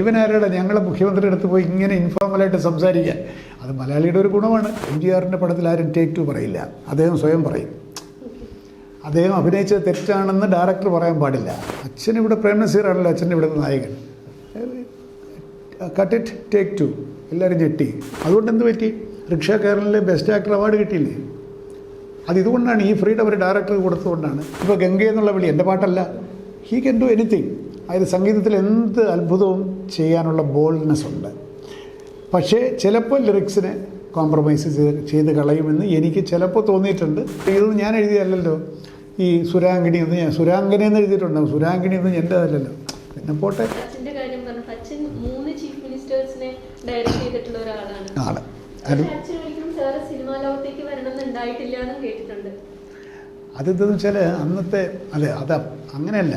ഇവൻ ആരുടെ ഞങ്ങളെ മുഖ്യമന്ത്രിയുടെ അടുത്ത് പോയി ഇങ്ങനെ ഇൻഫോർമലായിട്ട് സംസാരിക്കുക അത് മലയാളിയുടെ ഒരു ഗുണമാണ്. എം ജി ആറിന്റെ പടത്തിൽ ആരും ടേക്ക് ടു പറയില്ല. അദ്ദേഹം സ്വയം പറയും. അദ്ദേഹം അഭിനയിച്ചത് തെറ്റാണെന്ന് ഡയറക്ടർ പറയാൻ പാടില്ല. അച്ഛൻ ഇവിടെ പ്രേംനസീറാണല്ലോ അച്ഛന്റെ ഇവിടുത്തെ നായകൻ. കട്ട് ഇറ്റ് ടേക്ക് ടു എല്ലാവരും ഞെട്ടി. അതുകൊണ്ട് എന്ത് പറ്റി? റിക്ഷ കേരളിലെ ബെസ്റ്റ് ആക്ടർ അവാർഡ് കിട്ടിയില്ലേ? അത് ഇതുകൊണ്ടാണ് ഈ ഫ്രീഡം ഒരു ഡയറക്ടർ കൊടുത്തുകൊണ്ടാണ് ഇപ്പോൾ ഗംഗ എന്നുള്ള വിളി എന്റെ പാട്ടല്ല. ഹീ ക്യാൻ ഡു എനിത്തിങ് അതായത് സംഗീതത്തിൽ എന്ത് അത്ഭുതവും ചെയ്യാനുള്ള ബോൾഡ്നെസ് ഉണ്ട്. പക്ഷേ ചിലപ്പോൾ ലിറിക്സിനെ കോംപ്രമൈസ് ചെയ്ത് ചെയ്ത് കളയുമെന്ന് എനിക്ക് ചിലപ്പോൾ തോന്നിയിട്ടുണ്ട്. ഇതൊന്നും ഞാൻ എഴുതിയതല്ലല്ലോ ഈ സുരാങ്കിണി എന്ന് ഞാൻ സുരാങ്കിണി എന്ന് എഴുതിയിട്ടുണ്ടാവും. സുരാങ്കിണി എന്ന് എന്റെ അതല്ലല്ലോ പിന്നെ പോട്ടെ. ആണ്. അത് പക്ഷെ അച്ഛൻ ഒരിക്കലും സാറ് സിനിമാ ലോകത്തേക്ക് വരണം എന്ന് കേട്ടിട്ടുണ്ട്. അതെന്താണെന്ന് വെച്ചാൽ അന്നത്തെ അതെ അത് അങ്ങനെയല്ല.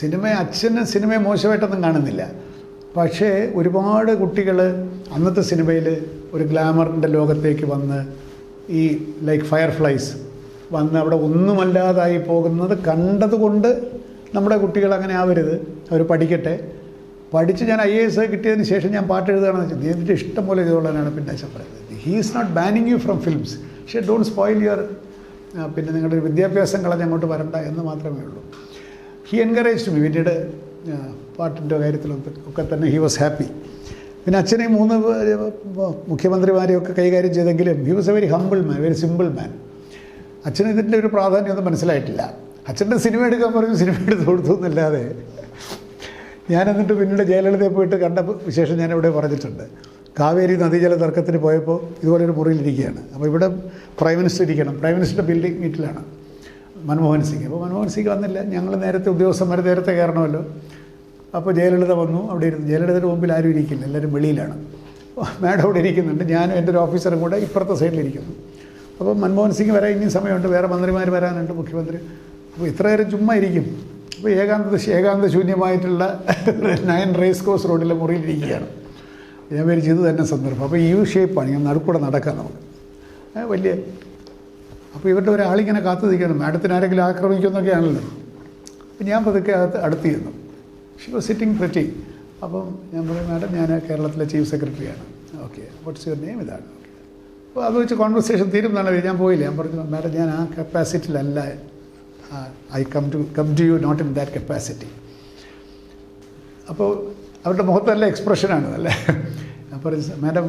സിനിമ അച്ഛന് സിനിമയെ മോശമായിട്ടൊന്നും കാണുന്നില്ല. പക്ഷേ ഒരുപാട് കുട്ടികൾ അന്നത്തെ സിനിമയിൽ ഒരു ഗ്ലാമറിന്റെ ലോകത്തേക്ക് വന്ന് ഈ ലൈക്ക് ഫയർഫ്ലൈസ് വന്ന് അവിടെ ഒന്നുമല്ലാതായി പോകുന്നത് കണ്ടതുകൊണ്ട് നമ്മുടെ കുട്ടികൾ അങ്ങനെ ആവരുത്. അവർ പഠിക്കട്ടെ. പഠിച്ച് ഞാൻ ഐ എസ് കിട്ടിയതിന് ശേഷം ഞാൻ പാട്ട് എഴുതുകയാണെന്ന് വെച്ചാൽ നീ ഇഷ്ടം പോലെ ചെയ്തോളാനാണ് പിന്നെ പറയുന്നത്. He is not banning you from films പക്ഷേ ഡോണ്ട് സ്പോയിൽ യുവർ പിന്നെ നിങ്ങളുടെ വിദ്യാഭ്യാസം കളഞ്ഞ് അങ്ങോട്ട് വരണ്ട എന്ന് മാത്രമേ ഉള്ളൂ. ഹി എൻകറേജ് മീ പിന്നീട് പാട്ടിന്റെ കാര്യത്തിലൊക്കെ ഒക്കെ തന്നെ ഹി വാസ് ഹാപ്പി പിന്നെ അച്ഛനെ മൂന്ന് മുഖ്യമന്ത്രിമാരെയൊക്കെ കൈകാര്യം ചെയ്തെങ്കിലും he was a very humble man very simple man അച്ഛന് ഇതിന്റെ ഒരു പ്രാധാന്യമൊന്നും മനസ്സിലായിട്ടില്ല. അച്ഛന്റെ സിനിമ എടുക്കാൻ പറഞ്ഞു സിനിമ എടുത്ത് കൊടുത്തു എന്നല്ലാതെ ഞാൻ എന്നിട്ട് പിന്നീട് ജയലളിതയെ പോയിട്ട് കണ്ട വിശേഷം ഞാൻ ഇവിടെ പറഞ്ഞിട്ടുണ്ട്. കാവേരി നദീജല തർക്കത്തിന് പോയപ്പോൾ ഇതുപോലെ ഒരു മുറിയിലിരിക്കുകയാണ് അപ്പോൾ ഇവിടെ പ്രൈം മിനിസ്റ്റർ ഇരിക്കണം. പ്രൈം മിനിസ്റ്റർ ബിൽഡിംഗ് മീറ്റിലാണ് മൻമോഹൻ സിംഗ്. അപ്പോൾ മൻമോഹൻ സിംഗ് വന്നില്ല. ഞങ്ങൾ നേരത്തെ ഉദ്യോഗസ്ഥന്മാർ നേരത്തെ കയറണമല്ലോ. അപ്പോൾ ജയലളിത വന്നു. അവിടെ ഇരുന്നു ജയലളിതയുടെ മുമ്പിൽ ആരും ഇരിക്കില്ല. എല്ലാവരും വെളിയിലാണ്. മാഡം അവിടെ ഇരിക്കുന്നുണ്ട്. ഞാനും എന്റെ ഒരു ഓഫീസറും കൂടെ ഇപ്പുറത്തെ സൈഡിലിരിക്കുന്നു അപ്പോൾ മൻമോഹൻ സിംഗ് വരാൻ ഇനിയും സമയമുണ്ട്. വേറെ മന്ത്രിമാർ വരാനുണ്ട് മുഖ്യമന്ത്രി. അപ്പോൾ ഇത്രയേറെ ചുമ്മാ ഇരിക്കും. അപ്പോൾ ഏകാന്ത ഏകാന്ത ശൂന്യമായിട്ടുള്ള നയൻ റേസ് കോഴ്സ് റോഡിലെ മുറിയിലിരിക്കുകയാണ് ഞാൻ പേര് ചെയ്തു തന്നെ സന്ദർഭം. അപ്പോൾ യു ഷേപ്പാണ് ഞാൻ നടുക്കൂടെ നടക്കാം നമുക്ക്. വലിയ അപ്പോൾ ഇവരുടെ ഒരാളിങ്ങനെ കാത്തു നിൽക്കണം മാഡത്തിന് ആരെങ്കിലും ആക്രമിക്കുമെന്നൊക്കെയാണല്ലോ. ഞാൻ പതുക്കെ അടുത്ത് ചെന്നു ഷി വാസ് സിറ്റിംഗ് പ്രറ്റി അപ്പം ഞാൻ പറയും മാഡം ഞാൻ കേരളത്തിലെ ചീഫ് സെക്രട്ടറിയാണ്. ഓക്കെ വാട്ട്സ് യുവർ നെയിം ഇതാണ്. അപ്പോൾ അത് വെച്ച് കോൺവെർസേഷൻ തീരുന്നതാണ് ഞാൻ പോയില്ല. ഞാൻ പറഞ്ഞു മാഡം ഞാൻ ആ കപ്പാസിറ്റിയിലല്ല I come to come to you not in that capacity അപ്പോൾ അവരുടെ മുഖത്തല്ല എക്സ്പ്രഷനാണ് അല്ലേ? പറഞ്ഞു മാഡം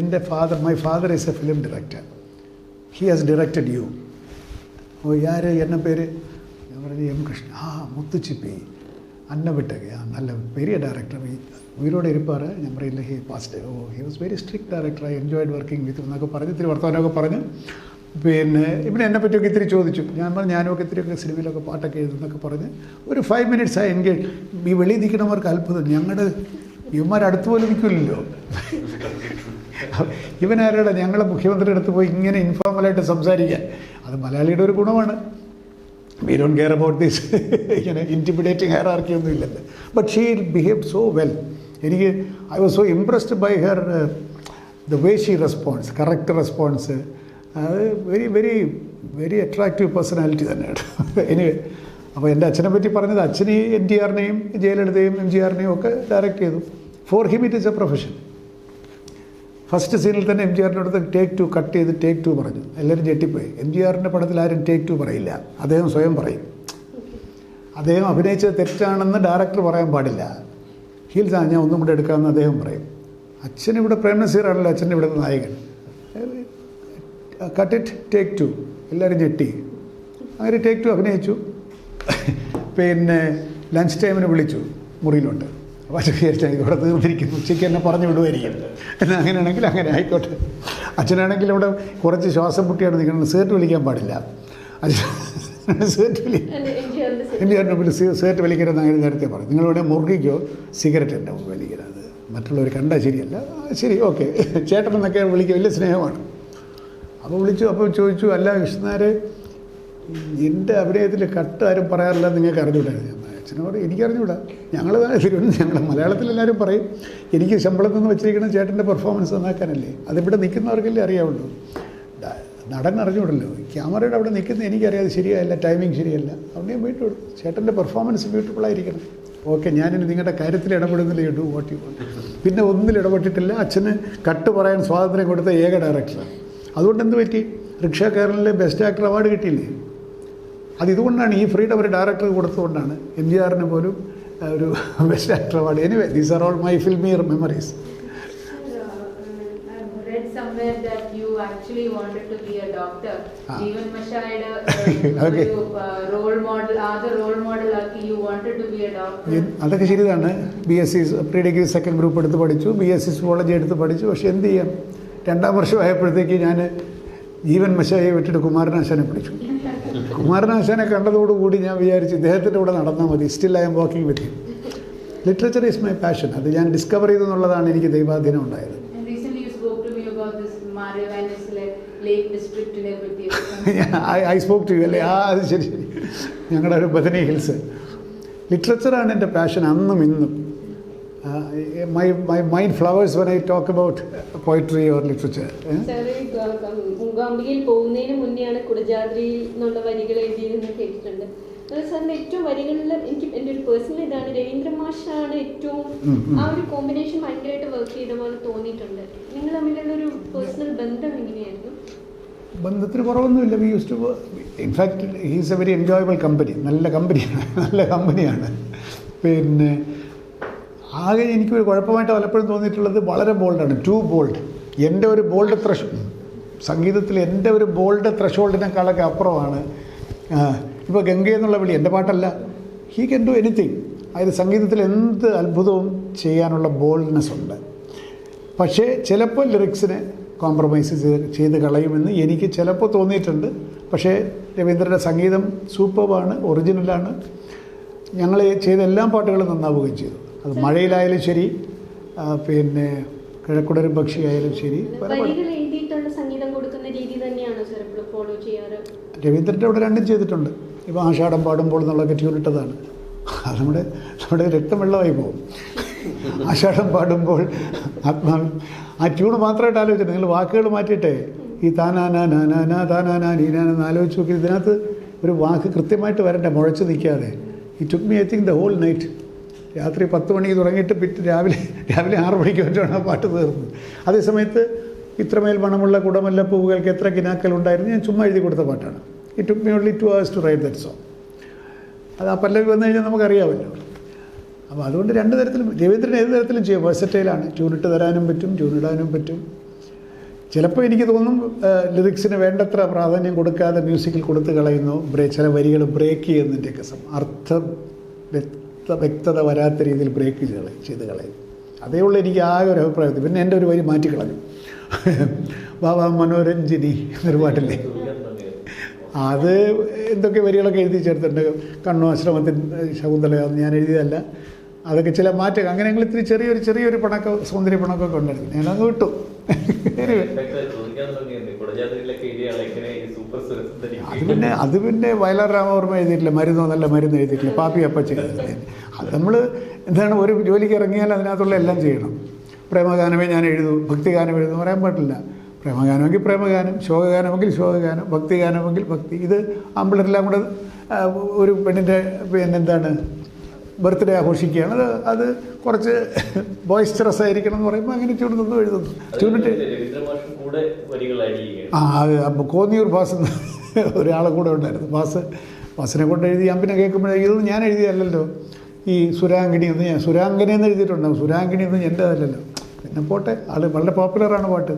എന്റെ father my father is a film director he has directed you ഓ യാര് എന്ന പേര്? ഞാൻ പറഞ്ഞു എം കൃഷ്ണ. ആ മുത്തുച്ചിപ്പി. അന്നവിട്ടകെ நல்ல പെരിയ ഡയറക്ടർ ഉയരോടെ ഇരുപ്പാറ് ഞാൻ പറയില്ല he passed oh he was very strict director I enjoyed working with എന്നൊക്കെ പറഞ്ഞ് ഇത്തിരി വർത്തമാനമൊക്കെ പറഞ്ഞ് പിന്നെ ഇവിടെ എന്നെ പറ്റിയൊക്കെ ഇത്തിരി ചോദിച്ചു. ഞാൻ പറഞ്ഞു ഞാനൊക്കെ ഇത്തിരിയൊക്കെ സിനിമയിലൊക്കെ പാട്ടൊക്കെ എഴുതുന്നൊക്കെ പറഞ്ഞ് ഒരു ഫൈവ് മിനിറ്റ്സ് ആയി എൻഗേജ് ഈ വെളിയിൽ നിൽക്കണവർക്ക് അത്ഭുതം. ഞങ്ങളുടെ ഇവന്മാർ അടുത്ത് പോലും നിൽക്കില്ലല്ലോ. ഇവൻ ആരുടെ ഞങ്ങളെ മുഖ്യമന്ത്രിയുടെ അടുത്ത് പോയി ഇങ്ങനെ ഇൻഫോർമലായിട്ട് സംസാരിക്കാൻ. അത് മലയാളിയുടെ ഒരു ഗുണമാണ്. We don't care about this ഇങ്ങനെ ഇന്റിമിഡേറ്റിംഗ് ഹെയർ ആർക്കിയൊന്നും ഇല്ലല്ലോ. But she behave so well എനിക്ക് I was so impressed by her the way she response correct response അത് very very very attractive personality തന്നെയാണ്. എനിവേ അപ്പോൾ എന്റെ അച്ഛനെ പറ്റി പറഞ്ഞത് അച്ഛനെയും എൻ ടി ആറിനെയും ജയലളിതയും എം ജി ആറിനെയും ഒക്കെ ഡയറക്റ്റ് ചെയ്തു. For him it is a profession first സീനിൽ തന്നെ എം ജി ആറിന്റെ അടുത്ത് ടേക്ക് ടു കട്ട് ചെയ്ത് ടേക്ക് ടു പറഞ്ഞു. എല്ലാവരും ഞെട്ടിപ്പോയി. എം ജി ആറിന്റെ പടത്തിൽ ആരും ടേക്ക് ടു പറയില്ല. അദ്ദേഹം സ്വയം പറയും. അദ്ദേഹം അഭിനയിച്ചത് തെറ്റാണെന്ന് ഡയറക്ടർ പറയാൻ പാടില്ല. ഹീൽസ് ആ ഞാൻ ഒന്നും കൂടെ എടുക്കാമെന്ന് അദ്ദേഹം പറയും. അച്ഛൻ ഇവിടെ പ്രേംനസീറാണല്ലോ അച്ഛൻ ഇവിടെ നായകൻ. കട്ട് ഇറ്റ് ടേക്ക് ടു എല്ലാവരും ഞെട്ടി. അങ്ങനെ ടേക്ക് ടു അഭിനയിച്ചു. പിന്നെ ലഞ്ച് ടൈമിന് വിളിച്ചു. മുറിയിലുണ്ട് വിചാരിച്ചാൽ ഇതോടെ തീർന്നിരിക്കുന്നു ഉച്ചയ്ക്ക് എന്നെ പറഞ്ഞു വിടുമായിരിക്കും എന്നാൽ അങ്ങനെയാണെങ്കിൽ അങ്ങനെ ആയിക്കോട്ടെ. അച്ഛനാണെങ്കിൽ ഇവിടെ കുറച്ച് ശ്വാസം മുട്ടിയാണ് നിൽക്കുന്നത്. സേർട്ട് വിളിക്കാൻ പാടില്ല. അച്ഛൻ സേർട്ട് വലി ചേട്ടന്റെ മുമ്പിൽ സേർട്ട് വലിക്കരുതെന്ന് അങ്ങനെ നേരത്തെ പറഞ്ഞു. നിങ്ങളിവിടെ മുറുകിക്കോ സിഗരറ്റ് എന്റെ മുമ്പ് വലിക്കരുത്. മറ്റുള്ളവർ കണ്ടാൽ ശരിയല്ല. ശരി ഓക്കെ. ചേട്ടനെന്നൊക്കെ വിളിക്കുക വലിയ സ്നേഹമാണ്. അപ്പോൾ വിളിച്ചു. അപ്പോൾ ചോദിച്ചു അല്ല കൃഷ്ണനാര് എന്റെ അഭിനയത്തിൽ കട്ട് ആരും പറയാറില്ല നിങ്ങൾക്ക് പറഞ്ഞു, അച്ഛനോട് എനിക്കറിഞ്ഞൂടാ. ഞങ്ങൾ തിരുവനന്തപുരം ഞങ്ങൾ മലയാളത്തിൽ എല്ലാവരും പറയും എനിക്ക് ശമ്പളത്തിൽ നിന്ന് വെച്ചിരിക്കുന്ന ചേട്ടന്റെ പെർഫോമൻസ് നന്നാക്കാനല്ലേ? അതിവിടെ നിൽക്കുന്നവർക്കല്ലേ അറിയാവുള്ളൂ. നടൻ അറിഞ്ഞൂടല്ലോ. ക്യാമറയുടെ അവിടെ നിൽക്കുന്ന എനിക്കറിയാതെ ശരിയല്ല ടൈമിംഗ് ശരിയല്ല. അവിടെ ഞാൻ വീട്ടു ചേട്ടന്റെ പെർഫോമൻസ് ബ്യൂട്ടിഫുൾ ആയിരിക്കണം. ഓക്കെ ഞാനിനി നിങ്ങളുടെ കാര്യത്തിൽ ഇടപെടുന്നില്ല കേട്ടു വാട്ട് യു പിന്നെ ഒന്നിൽ ഇടപെട്ടിട്ടില്ല. അച്ഛന് കട്ട് പറയാൻ സ്വാതന്ത്ര്യം കൊടുത്ത ഏക ഡയറക്ടറാണ് അതുകൊണ്ട് എന്ത് പറ്റി? റിക്ഷ കേരളിലെ ബെസ്റ്റ് ആക്ടർ അവാർഡ് കിട്ടിയില്ലേ? അത് ഇതുകൊണ്ടാണ് ഈ ഫ്രീഡം ഒരു ഡയറക്ടർ കൊടുത്തുകൊണ്ടാണ് എം ജി ആറിന് പോലും ഒരു best actor award anyway these are all my filmier memories somewhere that you actually wanted to be a doctor. Ah. Jeevan Okay. Role model ആക്കി you wanted to be a doctor N- അതൊക്കെ ശരിയാണ് B S C pre degree second group എടുത്ത് പഠിച്ചു. B S C zoology എടുത്ത് പഠിച്ചു. പക്ഷെ എന്ത് ചെയ്യാം? രണ്ടാം വർഷം ആയപ്പോഴത്തേക്ക് ഞാൻ ജീവൻ മശായെ വിട്ടിട്ട് കുമാരനാശാനെ പഠിച്ചു കുമാരനാശാനെ കണ്ടതോടുകൂടി ഞാൻ വിചാരിച്ചു ഇദ്ദേഹത്തിന്റെ കൂടെ നടന്നാൽ മതി. Still I'm walking with literature is my passion അത് ഞാൻ ഡിസ്കവർ ചെയ്തെന്നുള്ളതാണ് എനിക്ക് ദൈവാധീനം ഉണ്ടായത്. I you spoke to to അല്ലേ? ആ അത് ശരി ശരി. ഞങ്ങളുടെ ഒരു ബദനി ഹിൽസ്. ലിറ്ററേച്ചറാണ് എന്റെ പാഷൻ അന്നും ഇന്നും. My my mind flowers when I talk about poetry or literature sir ഈ ഗ- ഗ- മൂകാംബികയിൽ പോകുന്നതിന് മുന്നെയാണ് കുടജാദ്രിയിൽ എന്നുള്ള വരികൾ എഴുതിയതെന്ന് കേട്ടിട്ടുണ്ട്. സാറിന്റെ ഏറ്റവും വരികളിൽ എനിക്ക് എന്റെ ഒരു പേഴ്സണൽ ഇതാണ്. രവീന്ദ്ര മാഷാണ് ഏറ്റവും. ആ ഒരു കോമ്പിനേഷൻ ഭയങ്കരമായിട്ട് വർക്ക് ചെയ്ത പോലെ തോന്നിയിട്ടുണ്ട്. നിങ്ങൾ തമ്മിലുള്ള ഒരു പേഴ്സണൽ ബന്ധം എങ്ങനെയായിരുന്നു? ബന്ധത്തിന് കുറവൊന്നുമില്ല. We use to in fact he's a very enjoyable company നല്ല കമ്പനിയാണ് നല്ല കമ്പനിയാണ് പിന്നെ ആകെ എനിക്കൊരു കുഴപ്പമായിട്ട് പലപ്പോഴും തോന്നിയിട്ടുള്ളത് വളരെ ബോൾഡാണ് ടു ബോൾഡ് എന്റെ ഒരു ബോൾഡ് ത്രഷ് സംഗീതത്തിൽ എന്റെ ഒരു ബോൾഡ് ത്രഷോൾഡിനേക്കാളൊക്കെ അപ്പുറമാണ് ഇപ്പോൾ ഗംഗ എന്നുള്ള വിളി എന്റെ പാട്ടല്ല. ഹീ ക്യാൻ ഡു എനിത്തിങ് അതായത് സംഗീതത്തിൽ എന്ത് അത്ഭുതവും ചെയ്യാനുള്ള ബോൾഡ്നെസ് ഉണ്ട്. പക്ഷേ ചിലപ്പോൾ ലിറിക്സിനെ കോംപ്രമൈസ് ചെയ്ത് കളയുമെന്ന് എനിക്ക് ചിലപ്പോൾ തോന്നിയിട്ടുണ്ട്. പക്ഷേ രവീന്ദ്രന്റെ സംഗീതം സൂപ്പറാണ് ഒറിജിനലാണ് ഞങ്ങൾ ചെയ്ത എല്ലാ പാട്ടുകളും നന്നാവുകയും ചെയ്തു. അത് മഴയിലായാലും ശരി പിന്നെ കിഴക്കുടരും പക്ഷിയായാലും ശരി രവീന്ദ്രന്റെ അവിടെ രണ്ടും ചെയ്തിട്ടുണ്ട്. ഇപ്പം ആഷാഢം പാടുമ്പോൾ എന്നുള്ള ട്യൂൺ ഇട്ടതാണ് അത് നമ്മുടെ നമ്മുടെ രക്തം വെള്ളമായി പോകും. ആഷാഢം പാടുമ്പോൾ ആത്മാവിൽ ആ ട്യൂണ് മാത്രമായിട്ട് ആലോചിച്ചു നിങ്ങൾ വാക്കുകൾ മാറ്റിയിട്ടേ. ഈ താനാന നാനാന നീ നീനാനെന്ന് ആലോചിച്ച് നോക്കി ഇതിനകത്ത് ഒരു വാക്ക് കൃത്യമായിട്ട് വരണ്ടേ മുഴച്ച് നിൽക്കാതെ. ഈ took me I think the whole night രാത്രി പത്ത് മണി തുടങ്ങിയിട്ട് പിറ്റ് രാവിലെ രാവിലെ ആറ് മണിക്ക് മറ്റാണ് ആ പാട്ട് തീർന്നത്. അതേസമയത്ത് ഇത്രമേൽ മണമുള്ള കുടമല്ല പൂവുകൾക്ക് എത്ര കിനാക്കൽ ഉണ്ടായിരുന്നു? ഞാൻ ചുമ്മാ എഴുതി കൊടുത്ത പാട്ടാണ്. It took me only two hours to write that song അത് ആ പല്ലവി വന്നു കഴിഞ്ഞാൽ നമുക്കറിയാമല്ലോ. അപ്പോൾ അതുകൊണ്ട് രണ്ട് തരത്തിലും രവീന്ദ്രൻ ഏത് തരത്തിലും ചെയ്യും? വേഴ്സറ്റൈലാണ് ട്യൂണിട്ട് തരാനും പറ്റും ട്യൂണിടാനും പറ്റും. ചിലപ്പോൾ എനിക്ക് തോന്നും ലിറിക്സിന് വേണ്ടത്ര പ്രാധാന്യം കൊടുക്കാതെ മ്യൂസിക്കിൽ കൊടുത്തു കളയുന്നു. ബ്രേ ചില വരികൾ ബ്രേക്ക് ചെയ്യുന്നതിന്റെയൊക്കെ അർത്ഥം വ്യക്തത വരാത്ത രീതിയിൽ ബ്രേക്ക് ചെയ്ത് ചെയ്ത് കളയും. അതേ ഉള്ളൂ എനിക്ക് ആകെ ഒരു അഭിപ്രായത്തിൽ. പിന്നെ എന്റെ ഒരു വരി മാറ്റിക്കളഞ്ഞു ബാബാ മനോരഞ്ജിനി എന്നൊരു പാട്ടില്ലേ? അത് എന്തൊക്കെ വരികളൊക്കെ എഴുതി ചേർത്തിട്ടുണ്ട്. കണ്ണു ആശ്രമത്തിൻ ശകുന്തള ഞാൻ എഴുതിയതല്ല. അതൊക്കെ ചില മാറ്റം ഞങ്ങൾ ഇത്തിരി ചെറിയൊരു ചെറിയൊരു പണക്കം സൗന്ദര്യ പണക്കമൊക്കെ ഉണ്ടായിരുന്നു. ഞാനത് വിട്ടു. അത് പിന്നെ അത് പിന്നെ വയലാർ രാമവർമ്മ എഴുതിയിട്ടില്ല മരുന്നോ നല്ല മരുന്ന് എഴുതിയിട്ടില്ല പാപ്പി അപ്പച്ച അത് നമ്മൾ എന്താണ് ഒരു ജോലിക്ക് ഇറങ്ങിയാൽ അതിനകത്തുള്ള എല്ലാം ചെയ്യണം. പ്രേമഗാനമേ ഞാൻ എഴുതൂ ഭക്തിഗാനം എഴുതുന്നു പറയാൻ പാടില്ല. പ്രേമഗാനമെങ്കിൽ പ്രേമഗാനം ശോകഗാനമെങ്കിൽ ശോകഗാനം ഭക്തിഗാനമെങ്കിൽ ഭക്തി. ഇത് ആമ്പിളരെല്ലാം കൂടെ ഒരു പെണ്ണിന്റെ പിന്നെ എന്താണ് ബർത്ത്ഡേ ആഘോഷിക്കുകയാണ്. അത് അത് കുറച്ച് ബോയ്സ്റ്ററസ് ആയിരിക്കണം എന്ന് പറയുമ്പോൾ അങ്ങനെ ചൂടുന്നു എഴുതുന്നു. ചൂണ്ടിട്ട് ആ അത് അപ്പോൾ കോന്നിയൂർ ഭാസ് എന്ന് ഒരാളെ കൂടെ ഉണ്ടായിരുന്നു. ഭാസ് ഭാസിനെ കൊണ്ട് എഴുതി ഞാൻ പിന്നെ കേൾക്കുമ്പോഴേ ഇതൊന്നും ഞാൻ എഴുതിയല്ലല്ലോ. ഈ സുരാങ്കിണി എന്ന് ഞാൻ സുരാങ്കിണി എന്ന് എഴുതിയിട്ടുണ്ടാവും. സുരാങ്കിണി എന്ന് എന്റെ അതല്ലല്ലോ പിന്നെ പോട്ടെ ആൾ വളരെ പോപ്പുലറാണ് പാട്ട്.